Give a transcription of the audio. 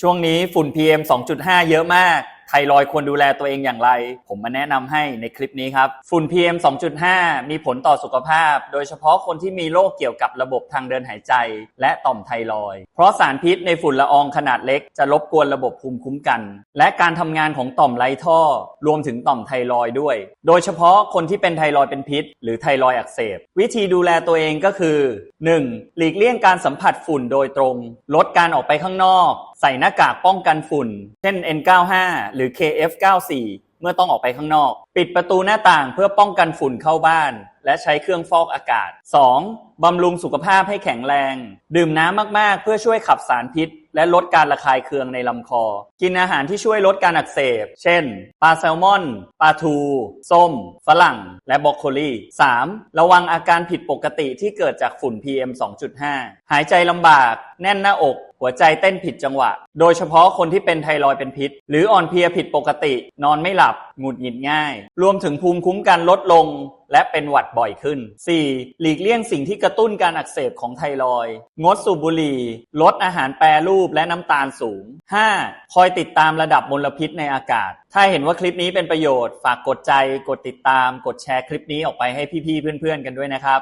ช่วงนี้ฝุ่น PM 2.5 เยอะมาก ไทรอยควรดูแลตัวเองอย่างไร ผมมาแนะนำให้ในคลิปนี้ครับ ฝุ่น PM 2.5 มีผลต่อสุขภาพ โดยเฉพาะคนที่มีโรคเกี่ยวกับระบบทางเดินหายใจ และต่อมไทรอย เพราะสารพิษในฝุ่นละอองขนาดเล็กจะรบกวนระบบภูมิคุ้มกัน และการทำงานของต่อมไรท่อ รวมถึงต่อมไทรอยด้วย โดยเฉพาะคนที่เป็นไทรอยเป็นพิษ หรือไทรอยอักเสบ วิธีดูแลตัวเองก็คือ 1. หลีกเลี่ยงการสัมผัสฝุ่นโดยตรง ลดการออกไปข้างนอกใส่หน้ากากป้องกันฝุ่น เช่น N95 หรือ KF94 เมื่อต้องออกไปข้างนอก ปิดประตูหน้าต่างเพื่อป้องกันฝุ่นเข้าบ้าน และใช้เครื่องฟอกอากาศ 2. บำรุงสุขภาพให้แข็งแรง ดื่มน้ำมากๆ เพื่อช่วยขับสารพิษ และลดการระคายเคืองในลำคอ กินอาหารที่ช่วยลดการอักเสบ เช่น ปลาแซลมอน ปลาทู ส้ม ฝรั่ง และบรอกโคลี 3. ระวังอาการผิดปกติที่เกิดจากฝุ่น PM 2.5 หายใจลำบาก แน่นหน้าอก หัวใจเต้นผิดจังหวะ โดยเฉพาะคนที่เป็นไทรอยเป็นพิษ หรืออ่อนเพลียผิดปกติ นอนไม่หลับ หงุดหงิดง่าย รวมถึงภูมิคุ้มกันลดลง และเป็นหวัดบ่อยขึ้น 4. หลีกเลี่ยงสิ่งที่กระตุ้นการอักเสบของไทรอย งดสูบบุหรี่ ลดอาหารแปรรูปและน้ำตาลสูง 5. คอยติดตามระดับมลพิษในอากาศ ถ้าเห็นว่าคลิปนี้เป็นประโยชน์ ฝากกดใจ กดติดตาม กดแชร์คลิปนี้ออกไปให้พี่ๆเพื่อนๆกันด้วยนะครับ